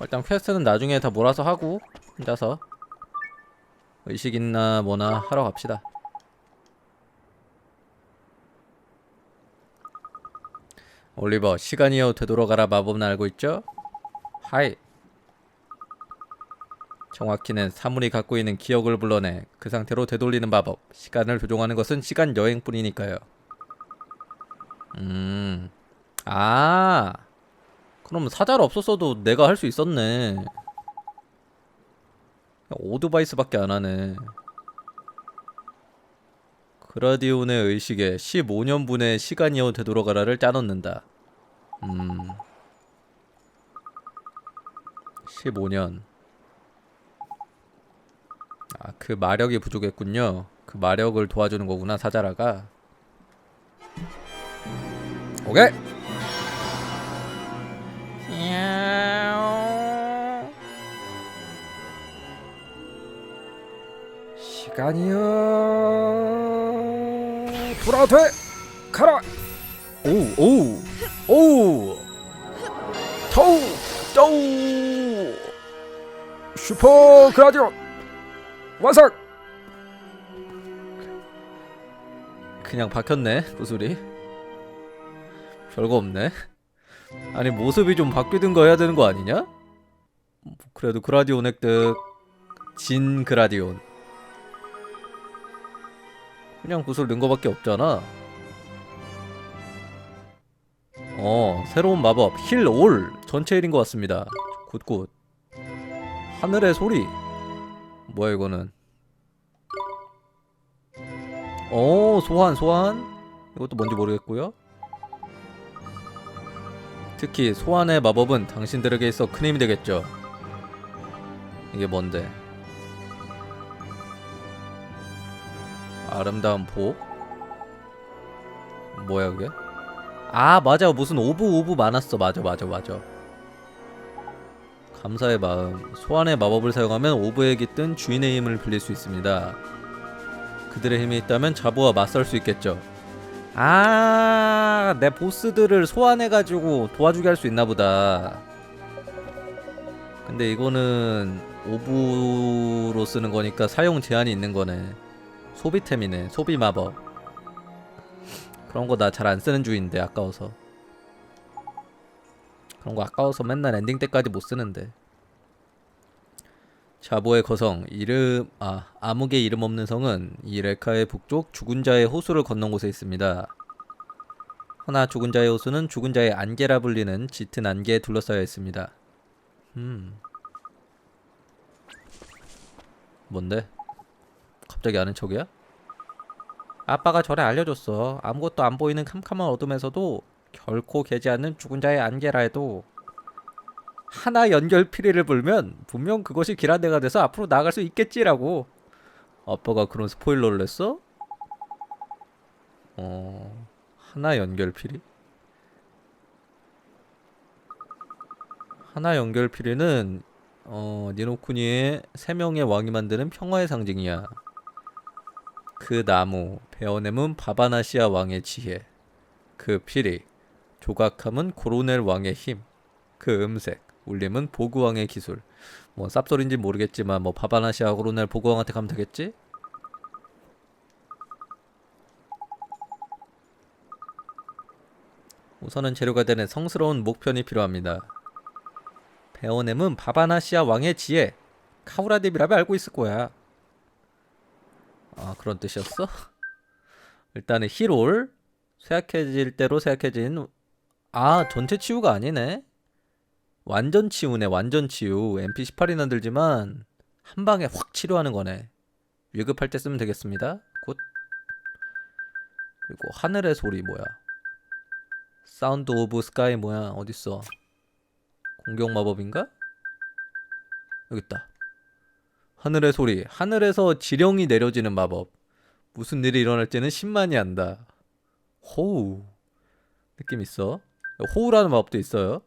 일단 퀘스트는 나중에 다 몰아서 하고 혼자서 의식 있나 뭐나 하러 갑시다. 올리버 시간이여 되돌아가라. 마법은 알고 있죠? 하이. 정확히는 사물이 갖고 있는 기억을 불러내 그 상태로 되돌리는 마법. 시간을 조종하는 것은 시간 여행뿐이니까요. 음... 아 그럼 사자로 없었어도 내가 할 수 있었네 오드바이스밖에 안 하네 그라디온의 의식에 15년분의 시간이여 되돌아가라를 짜놓는다 음... 15년 아, 그 마력이 부족했군요. 그 마력을 도와주는 거구나, 사자라가. 오케이. 시간이요. 돌아돼. 가라. 오, 오, 오. 토우, 토우. 슈퍼 그라디온. 완성! 그냥 박혔네 구슬이 별거 없네 아니 모습이 좀 바뀌든 거 해야 되는 거 아니냐? 뭐 그래도 그라디온 획득 진 그라디온 그냥 구슬 넣은 거밖에 없잖아. 어 새로운 마법 힐 올. 전체 1인 것 같습니다. 굿굿. 하늘의 소리. 뭐야 이거는? 어 소환 소환. 이것도 뭔지 모르겠고요. 특히 소환의 마법은 당신들에게 있어 큰 힘이 되겠죠. 이게 뭔데 아름다운 복 뭐야 그게? 아 맞아. 무슨 오브 오브 많았어. 맞아 맞아 맞아. 감사의 마음. 소환의 마법을 사용하면 오브에 깃든 주인의 힘을 빌릴 수 있습니다. 그들의 힘이 있다면 자부와 맞설 수 있겠죠. 아, 내 보스들을 소환해가지고 도와주게 할 수 있나 보다. 근데 이거는 오브로 쓰는 거니까 사용 제한이 있는 거네. 소비템이네. 소비 마법. 그런 거 나 잘 안 쓰는 주의인데 아까워서. 그런 거 아까워서 맨날 엔딩 때까지 못 쓰는데. 자보의 거성 이름 아 암흑의 이름 없는 성은 이 레카의 북쪽 죽은 자의 호수를 건넌 곳에 있습니다. 허나 죽은 자의 호수는 죽은 자의 안개라 불리는 짙은 안개에 둘러싸여 있습니다. 음. 뭔데? 갑자기 아는 척이야? 아빠가 전에 알려줬어. 아무것도 안 보이는 캄캄한 어둠에서도 결코 개지 않는 죽은 자의 안개라 해도 하나 연결 피리를 불면 분명 그것이 길 안내가 돼서 앞으로 나아갈 수 있겠지라고. 아빠가 그런 스포일러를 냈어? 어 하나 연결 피리? 하나 연결 피리는 어 니노쿠니의 세 명의 왕이 만드는 평화의 상징이야. 그 나무 베어넴은 바바나시아 왕의 지혜. 그 피리 조각함은 고로넬 왕의 힘. 그 음색 울림은 보구왕의 기술. 뭐 쌉소리인지 모르겠지만 뭐 바바나시아 고로넬 보구왕한테 가면 되겠지? 우선은 재료가 되는 성스러운 목편이 필요합니다. 베어넴은 바바나시아 왕의 지혜 카우라딥이라면 알고 있을 거야. 아 그런 뜻이었어? 일단은 히롤 쇠약해질 대로 쇠약해진 아 전체 치유가 아니네. 완전 치유네 완전 치유. MP18이나 들지만 한 방에 확 치료하는 거네. 위급할 때 쓰면 되겠습니다. 굿. 그리고 하늘의 소리 뭐야? 사운드 오브 스카이 뭐야? 어딨어? 공격 마법인가? 여기 있다 하늘의 소리 하늘에서 지령이 내려지는 마법 무슨 일이 일어날지는 신만이 안다 호우 느낌 있어 호우라는 마법도 있어요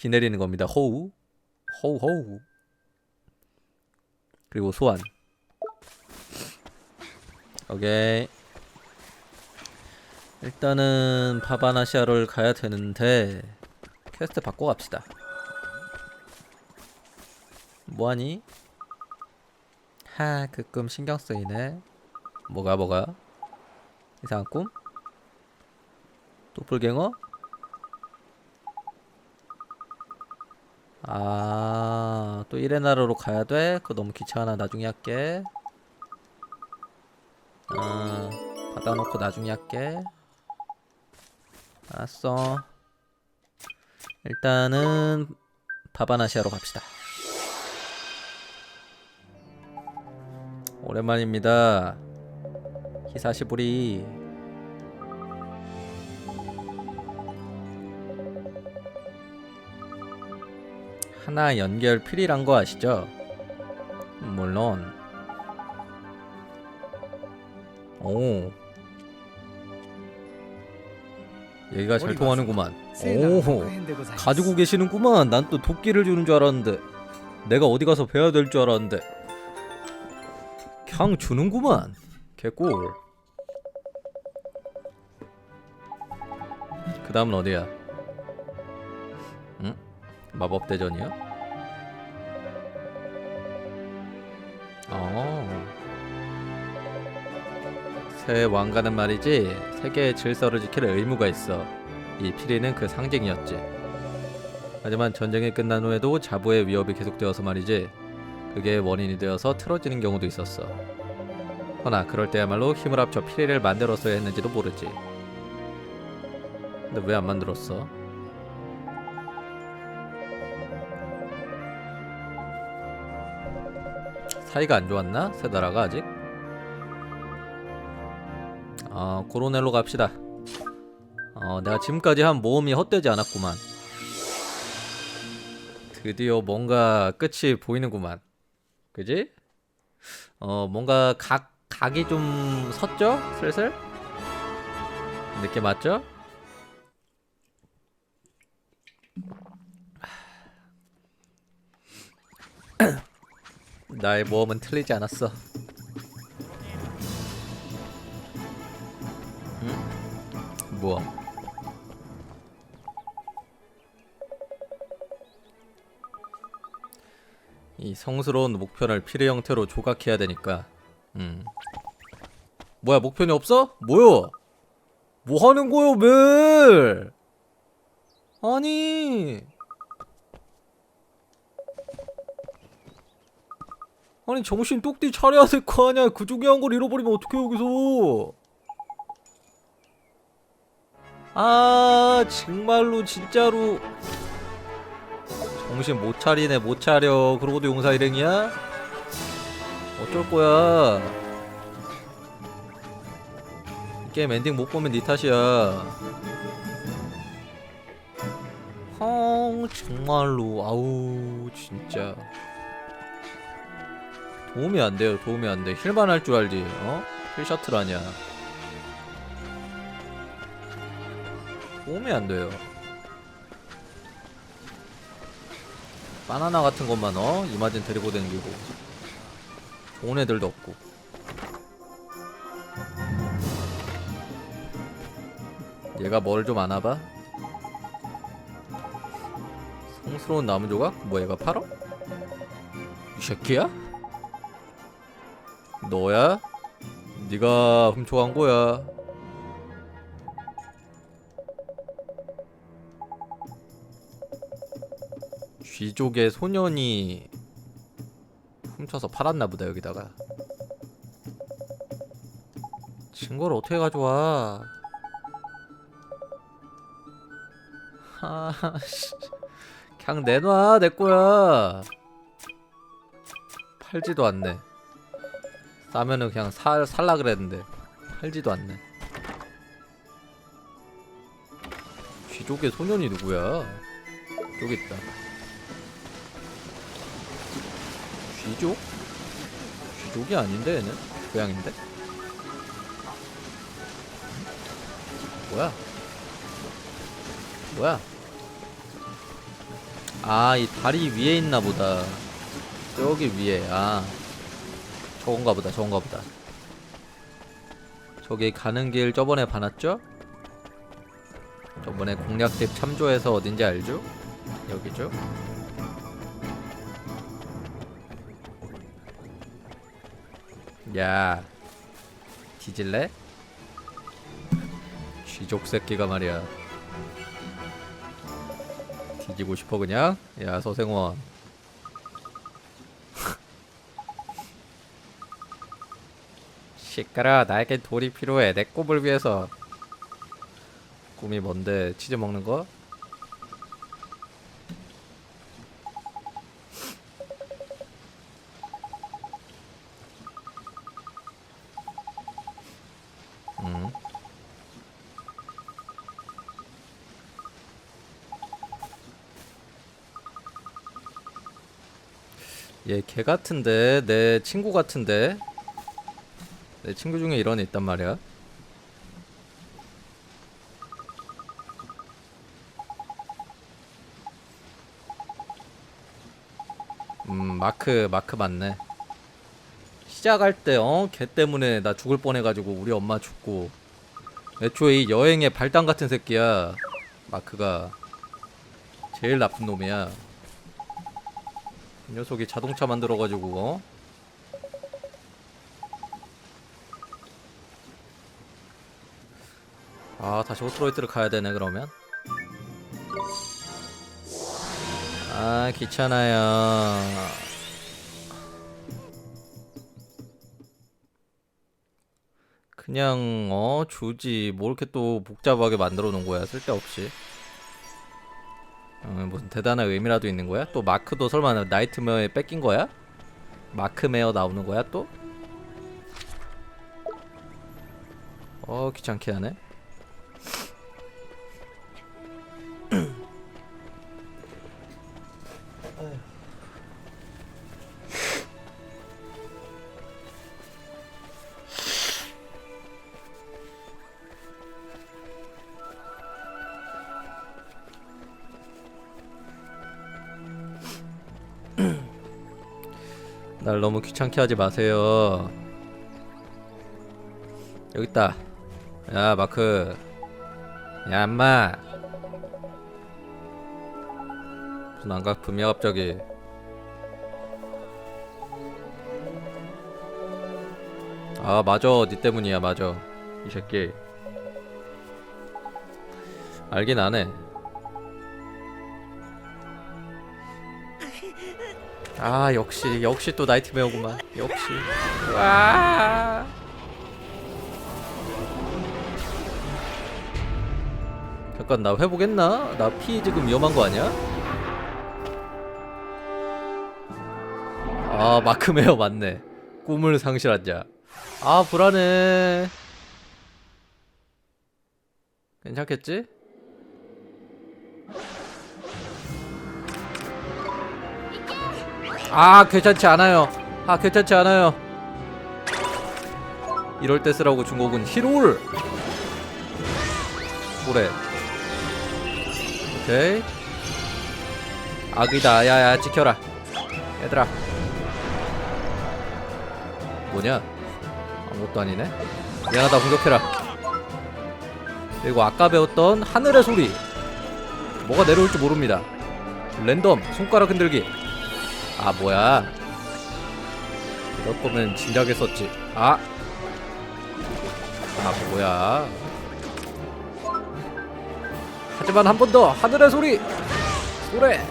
비 내리는 겁니다. 호우. 호우 호우. 그리고 소환. 오케이. 일단은 파바나시아를 가야 되는데 퀘스트 바꿔 갑시다. 뭐하니? 하, 그 꿈 신경 쓰이네. 뭐가 뭐가? 이상한 꿈? 도플갱어? 아, 또 이레나르로 가야 돼? 그거 너무 귀찮아. 나중에 할게. 아, 받아놓고 나중에 할게. 알았어. 일단은 바바나시아로 갑시다. 오랜만입니다. 히사시부리. 하나 연결 필이란 거 아시죠? 물론. 오. 얘기가 잘 통하는구만. 오. 가지고 계시는구만. 난 또 도끼를 주는 줄 알았는데. 내가 어디 가서 배워야 될 줄 알았는데. 그냥 주는구만. 개꿀. 그 다음은 어디야? 응? 마법 대전이야? 어. 새 왕가는 말이지 세계의 질서를 지킬 의무가 있어. 이 피리는 그 상징이었지. 하지만 전쟁이 끝난 후에도 자부의 위협이 계속되어서 말이지. 그게 원인이 되어서 틀어지는 경우도 있었어. 허나 그럴 때야말로 힘을 합쳐 피리를 만들었어야 했는지도 모르지. 근데 왜 안 만들었어? 사이가 안 좋았나? 세다라가 아직? 아 코로넬로 갑시다. 어 내가 지금까지 한 모험이 헛되지 않았구만. 드디어 뭔가 끝이 보이는구만. 그지? 어 뭔가 각 각이 좀 섰죠? 슬슬? 느낌 맞죠? 나의 모험은 틀리지 않았어. 응? 모험. 이 성스러운 목표를 피레 형태로 조각해야 되니까. 음. 뭐야 목표는 없어? 뭐요? 뭐 하는 거요 멜? 아니. 아니 정신 똑띠 차려야 될 거 아니야 그 중요한 걸 잃어버리면 어떡해 여기서 아 정말로 진짜로 정신 못 차리네 못 차려 그러고도 용사 일행이야? 어쩔 거야 이 게임 엔딩 못 보면 네 탓이야 헝 정말로 아우 진짜 도움이 안 돼요. 도움이 안 돼. 힐만 할 줄 알지. 어? 힐 셔틀 아니야. 도움이 안 돼요. 바나나 같은 것만 어? 이마진 데리고 댕기고. 좋은 애들도 없고. 얘가 뭘 좀 아나봐? 성스러운 나무 조각? 뭐 얘가 팔어? 이 새끼야? 너야? 네가 훔쳐간 거야. 쥐족의 소년이 훔쳐서 팔았나 보다 여기다가. 증거를 어떻게 가져와? 아, 씨. 그냥 내놔 내 거야. 팔지도 않네. 싸면은 그냥 살 살라 그랬는데 팔지도 않네. 쥐족의 소년이 누구야? 여기 있다. 쥐족? 쥐족이 아닌데 얘는 고양인데? 뭐야? 뭐야? 아, 이 다리 위에 있나 보다. 저기 위에. 아. 저건가 보다 저건가 보다 저기 가는 길 저번에 봐놨죠? 저번에 공략집 참조해서 어딘지 알죠? 여기죠? 야 뒤질래? 쥐족 새끼가 말이야 뒤지고 싶어 그냥? 야 서생원 시끄러 나에게 돌이 필요해 내 꿈을 위해서 꿈이 뭔데 치즈 먹는 거? 얘개 같은데 내 친구 같은데. 내 친구 중에 이런 애 있단 말이야. 음 마크 마크 맞네. 시작할 때 어? 걔 때문에 나 죽을 뻔해가지고 우리 엄마 죽고. 애초에 이 여행의 발당 같은 새끼야 마크가. 제일 나쁜 놈이야. 이 녀석이 자동차 만들어가지고. 어? 아 다시 오토로이트를 가야 되네 그러면. 아 귀찮아요. 그냥 어 주지. 뭘 이렇게 또 복잡하게 만들어 놓은 거야? 쓸데없이 어, 무슨 대단한 의미라도 있는 거야? 또 마크도 설마 나이트메어에 뺏긴 거야? 마크메어 나오는 거야 또? 어 귀찮게 하네 날 너무 귀찮게 하지 마세요. 여기 있다. 야 마크. 야 엄마. 무슨 안각품이야 갑자기. 아 맞아 니 때문이야 맞아 이 새끼 알긴 안해 아 역시 역시 또 나이트메어구만 역시 와 잠깐 나 회복했나? 나 피 지금 위험한 거 아니야? 아 마크메어 맞네 꿈을 상실한 자아 불안해 괜찮겠지? 아 괜찮지 않아요. 아 괜찮지 않아요. 이럴 때 쓰라고 중국은 히롤 뭐래. 오케이. 악이다. 야야 지켜라. 얘들아. 뭐냐? 아무것도 아니네. 미안하다. 공격해라. 그리고 아까 배웠던 하늘의 소리. 뭐가 내려올지 모릅니다. 랜덤. 손가락 흔들기 아 뭐야? 이럴 거면 진작에 썼지. 아! 아 뭐야? 하지만 한 번 더 하늘의 소리! 소래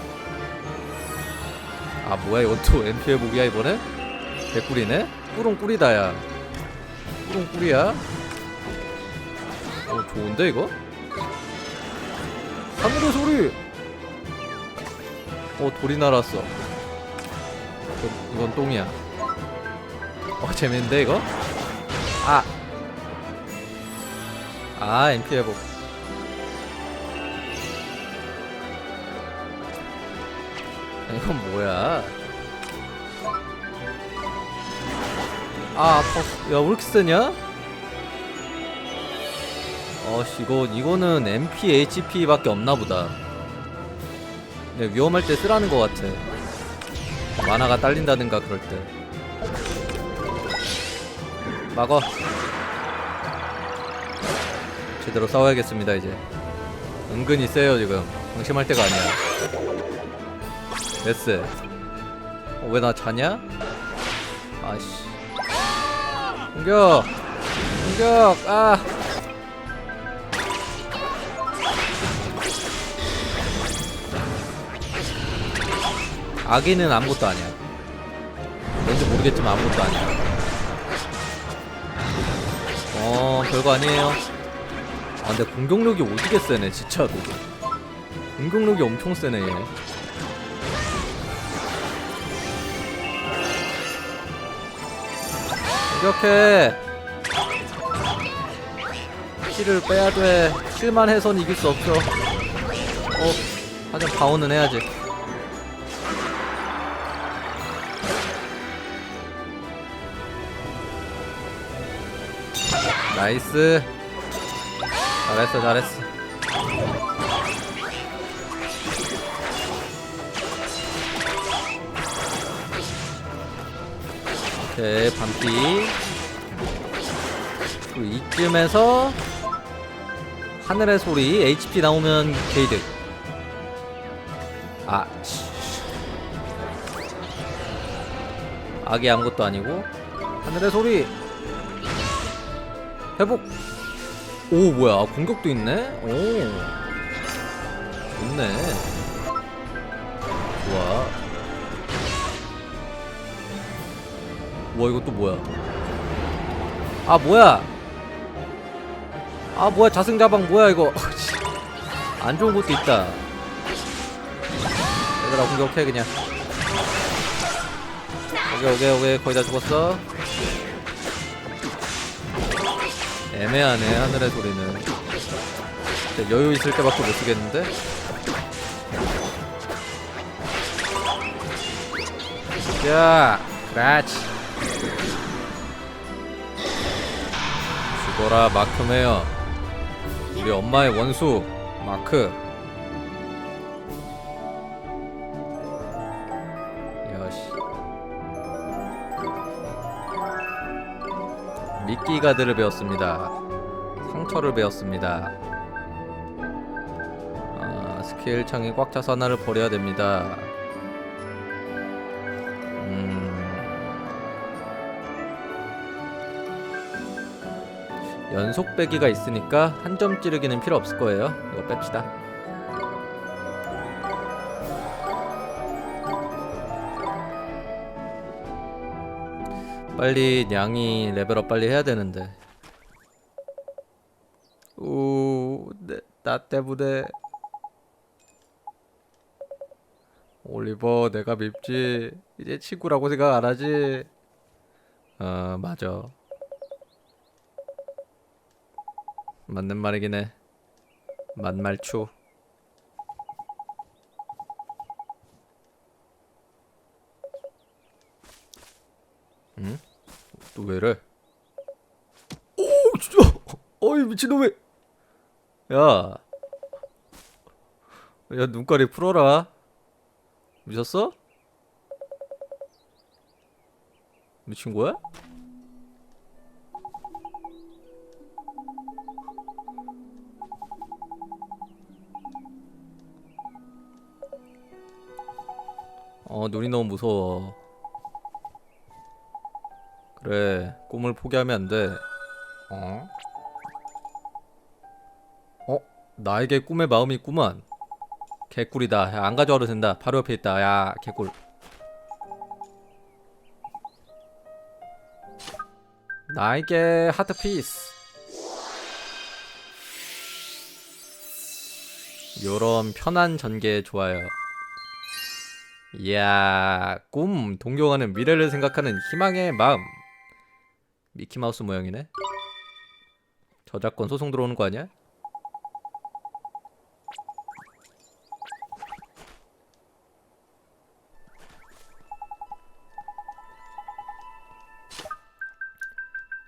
아 뭐야 이건 또 MP 회복이야 이번에? 개꿀이네? 꾸롱 꿀이다 야. 꾸롱 꿀이야? 어 좋은데 이거? 하늘의 소리! 어 돌이 날았어 이건, 이건 똥이야. 어 재밌는데 이거? 아. 아 MP 회복. 이건 뭐야? 아, 아파. 야, 왜 이렇게 세냐? 어씨, 이거, 이거는 MP, HP밖에 없나 보다. 네, 위험할 때 쓰라는 것 같아. 만화가 딸린다든가 그럴 때. 막어. 제대로 싸워야겠습니다 이제. 은근히 세요 지금. 방심할 때가 아니야. 메스. 어, 왜 나 자냐? 아씨. 공격! 공격! 아 아기는 아무것도 아니야. 왠지 모르겠지만 아무것도 아니야. 어 별거 아니에요. 아 근데 공격력이 오지게 세네 진짜로 공격력이 엄청 세네 얘. 공격해 키를 빼야 돼. 킬만 해선 이길 수 없어. 어 하지만 바운은 해야지 나이스. 잘했어 잘했어. 오케이 그리고 이쯤에서 하늘의 소리 HP 나오면 게이드 아 씨. 악이 아무것도 아니고 하늘의 소리 회복. 오 뭐야. 공격도 있네? 오. 좋네. 좋아. 와 이거 또 뭐야? 아 뭐야? 아 뭐야. 자승자방 뭐야 이거? 안 좋은 것도 있다. 얘들아 공격해 그냥. 오케이 오케이 오케이. 거의 다 죽었어 애매하네 하늘의 소리는. 진짜 여유 있을 때밖에 못 쓰겠는데? 자 그렇지 죽어라 마크 메어. 우리 엄마의 원수 마크. 여시 미끼 가드를 배웠습니다. 상처를 배웠습니다. 아, 스킬 창이 꽉 차서 하나를 버려야 됩니다. 음... 연속 빼기가 있으니까 한 점 찌르기는 필요 없을 거예요. 이거 뺍시다 빨리 냥이 레벨업 빨리 해야 되는데. 우, 내, 나 때문에 올리버 내가 밉지. 이제 친구라고 생각 안 하지? 어 맞아. 맞는 말이긴 해. 만말추 응? 또 왜래? 오 진짜 어이 미친놈이 야. 야, 눈가리 풀어라. 미쳤어? 미친 거야? 어, 눈이 너무 무서워. 그래, 꿈을 포기하면 안 돼. 어? 어? 나에게 꿈의 마음이 있구만. 개꿀이다. 야, 안 가져와도 된다. 바로 옆에 있다. 야, 개꿀. 나에게 하트 피스. 요런 편한 전개 좋아요. 이야, 꿈, 동경하는 미래를 생각하는 희망의 마음. 미키마우스 모양이네. 저작권 소송 들어오는 거 아니야?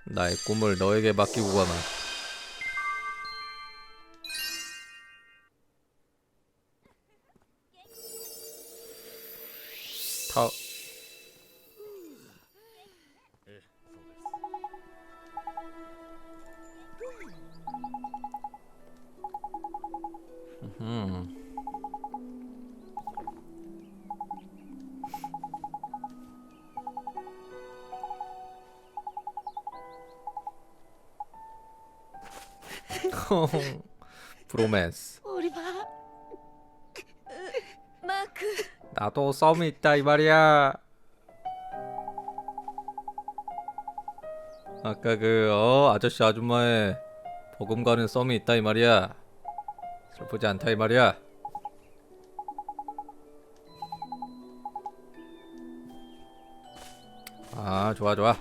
나의 꿈을 너에게 맡기고 가마. 타. 브로맨스. 나도 썸이 있다 이 말이야. 아까 그 어, 아저씨 아줌마의 버금가는 썸이 있다 이 말이야. 슬프지 않다 이 말이야. 아 좋아 좋아.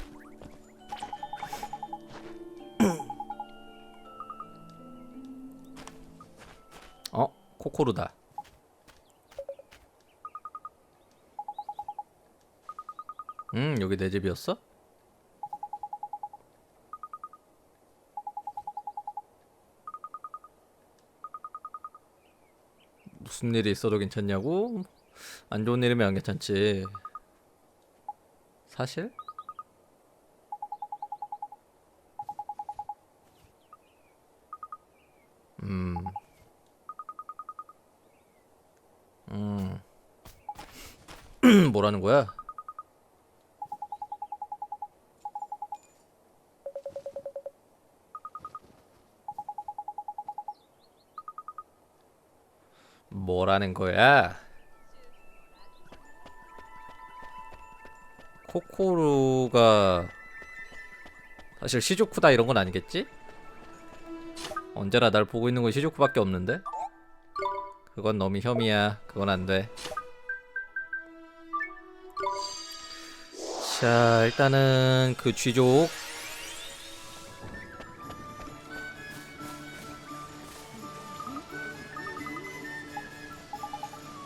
코코루다 음 여기 내 집이었어? 무슨 일이 있어도 괜찮냐고? 안 좋은 일이면 안 괜찮지 사실? 음. 음. 뭐라는 거야? 뭐라는 거야? 코코루가 사실 시조쿠다 이런 건 아니겠지? 언제나 날 보고 있는 건 시조쿠밖에 없는데? 그건 너무 혐의야. 그건 안 돼. 자, 일단은 그 쥐족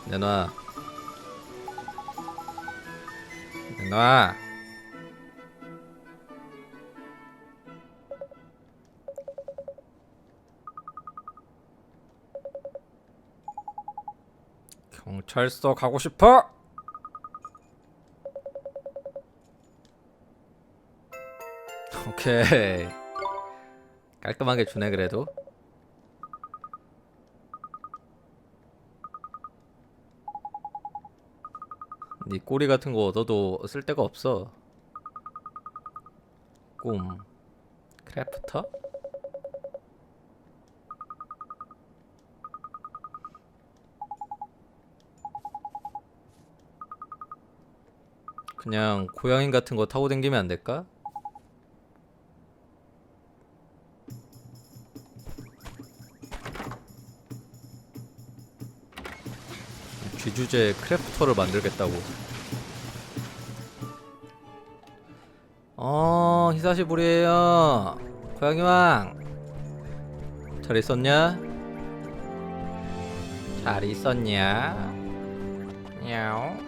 내놔. 내놔. 경찰서 가고 싶어? 오케이. 깔끔하게 주네 그래도. 네 꼬리 같은 거 얻어도 쓸 데가 없어. 꿈. 크래프터? 그냥 고양이 같은 거 타고 댕기면 안 될까? 주제 크래프터를 만들겠다고. 어, 히사시부리에요. 고양이 왕. 잘 있었냐? 잘 있었냐? 야옹.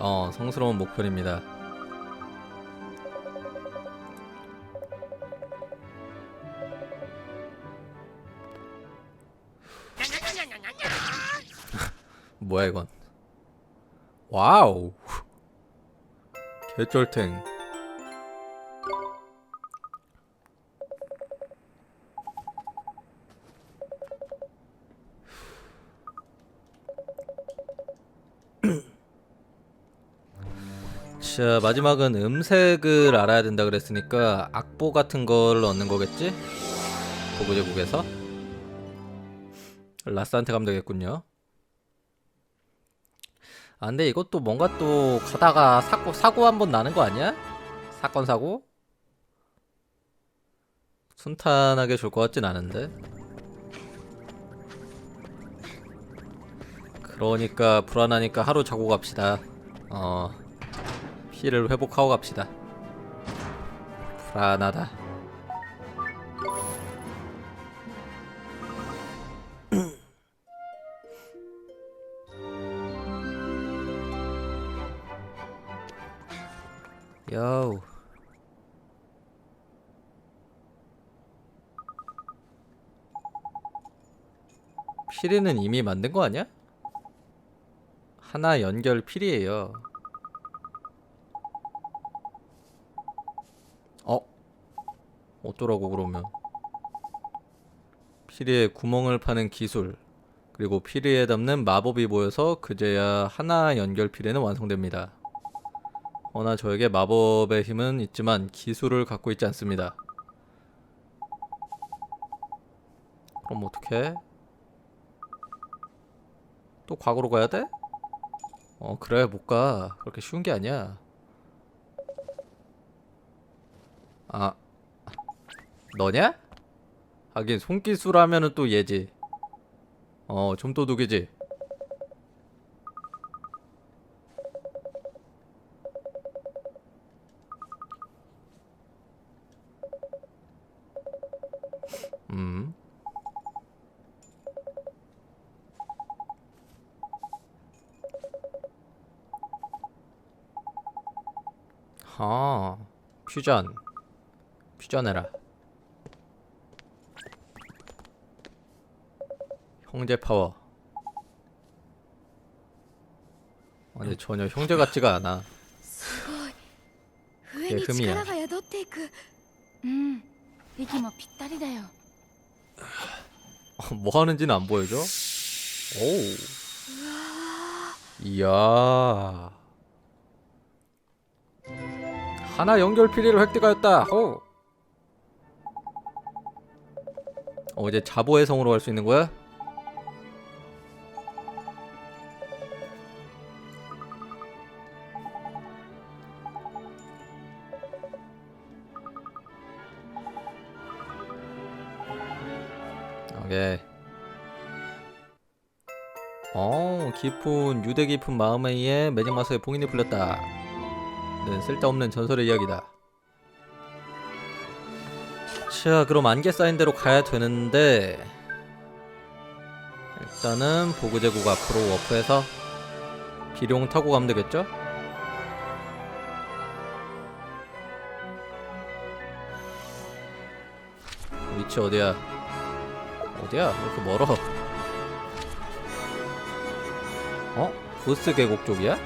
어, 성스러운 목표입니다. 뭐야 이건? 와우. 개쩔탱. 자 마지막은 음색을 알아야 된다 그랬으니까 악보 같은 걸 얻는 거겠지? 도구제국에서 라스한테 가면 되겠군요 아 근데 이것도 뭔가 또 가다가 사고 사고 한 번 나는 거 아니야? 사건 사고? 순탄하게 줄 것 같진 않은데 그러니까 불안하니까 하루 자고 갑시다 어 피해를 회복하고 갑시다. 불안하다. 요. 피리는 이미 만든 거 아니야? 하나 연결 필이에요. 어쩌라고 그러면 피리에 구멍을 파는 기술 그리고 피리에 담는 마법이 모여서 그제야 하나 연결 피리는 완성됩니다. 허나 저에게 마법의 힘은 있지만 기술을 갖고 있지 않습니다. 그럼 어떡해? 또 과거로 가야 돼? 어 그래 못 가. 그렇게 쉬운 게 아니야. 아 너냐? 하긴 손기술 하면은 또 얘지. 어, 좀 도둑이지. 음. 하, 퓨전. 퓨전해라. 형제 파워. 아, 근데 전혀 형제 같지가 않아. すごい上にえふみや力が宿っていくうん息もぴったりだよ 어, 뭐 하는지는 안 보여줘? 오, うわ 이야. 하나 연결 피리를 획득하였다. 호. 어, 이제 자보의 성으로 갈 수 있는 거야? 오케이. 어, 깊은 유대 깊은 마음에 의해 매직 마서의 봉인이 풀렸다. 는 쓸데없는 전설의 이야기다. 자, 그럼 안개 쌓인 대로 가야 되는데 일단은 보그 제국 앞으로 워프해서 비룡 타고 가면 되겠죠? 위치 어디야? 어디야? 왜 이렇게 멀어? 어? 보스 계곡 쪽이야?